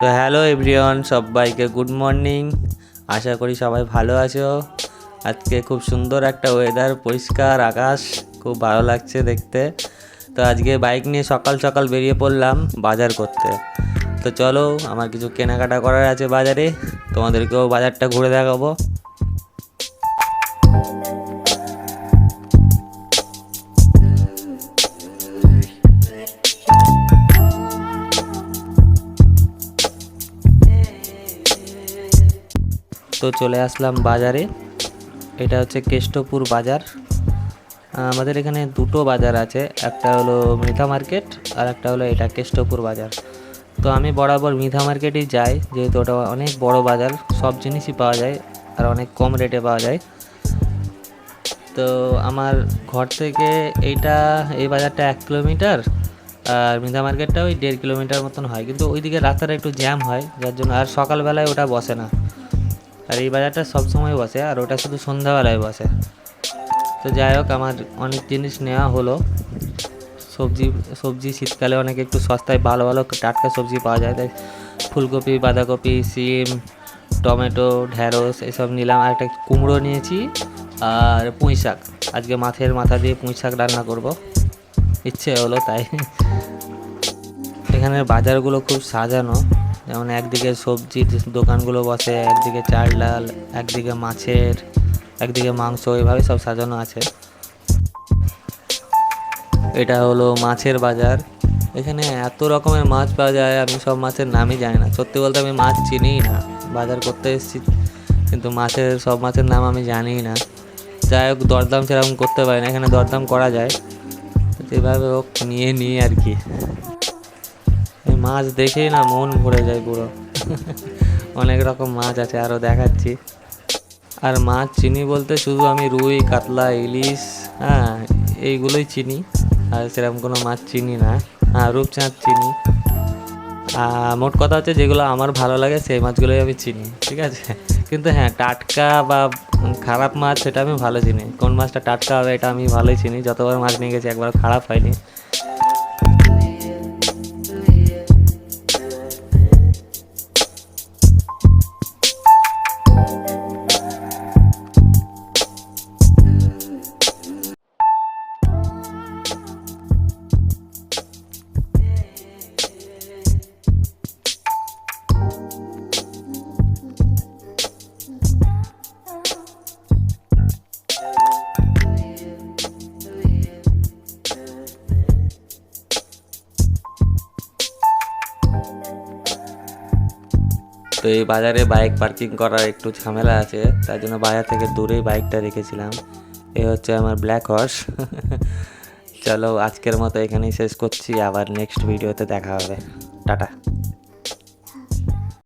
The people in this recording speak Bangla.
তো হ্যালো এভরিওয়ান, সবাইকে গুড মর্নিং। আশা করি সবাই ভালো আছো। আজকে খুব সুন্দর একটা ওয়েদার পরিষ্কার আকাশ, খুব ভালো লাগছে দেখতে। তো আজকে বাইক নিয়ে সকাল সকাল বেরিয়ে পড়লাম বাজার করতে। তো চলো, আমার কিছু কেনাকাটা করার আছে বাজারে। তোমাদেরকেও বাজারটা ঘুরে দেখাবো। তো চলে আসলাম বাজারে। এটা হচ্ছে কেষ্টপুর বাজার। আমাদের এখানে দুটো বাজার আছে, একটা হলো মৃধা মার্কেট আর একটা হলো এটা কেষ্টপুর বাজার। তো আমি বরাবর মৃধা মার্কেটেই যাই, যেহেতু ওটা অনেক বড় বাজার, সব জিনিসই পাওয়া যায় আর অনেক কম রেটে পাওয়া যায়। তো আমার ঘর থেকে এইটা, এই বাজারটা এক কিলোমিটার আর মৃধা মার্কেটটা ওই দেড় কিলোমিটার মতন হয়। কিন্তু ওইদিকে রাস্তাটা একটু জ্যাম হয়, যার জন্য আর সকালবেলায় ওটা বসে না। আর এই বাজারটা সবসময় বসে, আর ওটা শুধু সন্ধ্যাবেলায় বসে। তো যাই হোক, আমার অনেক জিনিস নেওয়া হলো। সবজি সবজি শীতকালে অনেক একটু সস্তায় ভালো ভালো টাটকা সবজি পাওয়া যায়। তাই ফুলকপি, বাঁধাকপি, সিম, টমেটো ঢ্যাঁড়স এসব নিলাম। আর একটা কুমড়ো নিয়েছি আর পুঁই শাক। আজকে মাছের মাথা দিয়ে পুঁই শাক রান্না করব। ইচ্ছে হলো তাই। এখানের বাজারগুলো খুব সাজানো। যেমন একদিকে সবজির দোকানগুলো বসে, একদিকে চাল ডাল, একদিকে মাছের, একদিকে মাংস এইভাবে সব সাজানো আছে। এটা হলো মাছের বাজার। এখানে এত রকমের মাছ পাওয়া যায়, আমি সব মাছের নামই জানি না। সত্যি বলতে আমি মাছ চিনিই না। বাজার করতে এসেছি, কিন্তু মাছের, সব মাছের নাম আমি জানিই না। যাই হোক, দরদাম সেরকম করতে পারি না। এখানে দরদাম করা যায়। যেভাবে হোক, নিয়ে নিই আর কি। এই মাছ দেখেই না মন ভরে যায় পুরো। অনেক রকম মাছ আছে আরও দেখাচ্ছি। আর মাছ চিনি বলতে শুধু আমি রুই, কাতলা, ইলিশ হ্যাঁ এইগুলোই চিনি। আর সেরকম কোনো মাছ চিনি না। হ্যাঁ রূপচাঁদ চিনি। আর মোট কথা হচ্ছে যেগুলো আমার ভালো লাগে সেই মাছগুলোই আমি চিনি, ঠিক আছে? কিন্তু হ্যাঁ টাটকা বা খারাপ মাছ সেটা আমি ভালো চিনি। কোন মাছটা টাটকা হবে এটা আমি ভালোই চিনি। যতবার মাছ নিয়ে গেছি একবার খারাপ হয়নি। তো এই বাজারে বাইক পার্কিং করার একটু ঝামেলা আছে, তার জন্য বাজার থেকে দূরেই বাইকটা রেখেছিলাম। এ হচ্ছে আমার ব্ল্যাক হর্স চলো আজকের মতো এখানেই শেষ করছি, আবার নেক্সট ভিডিওতে দেখা হবে। টাটা।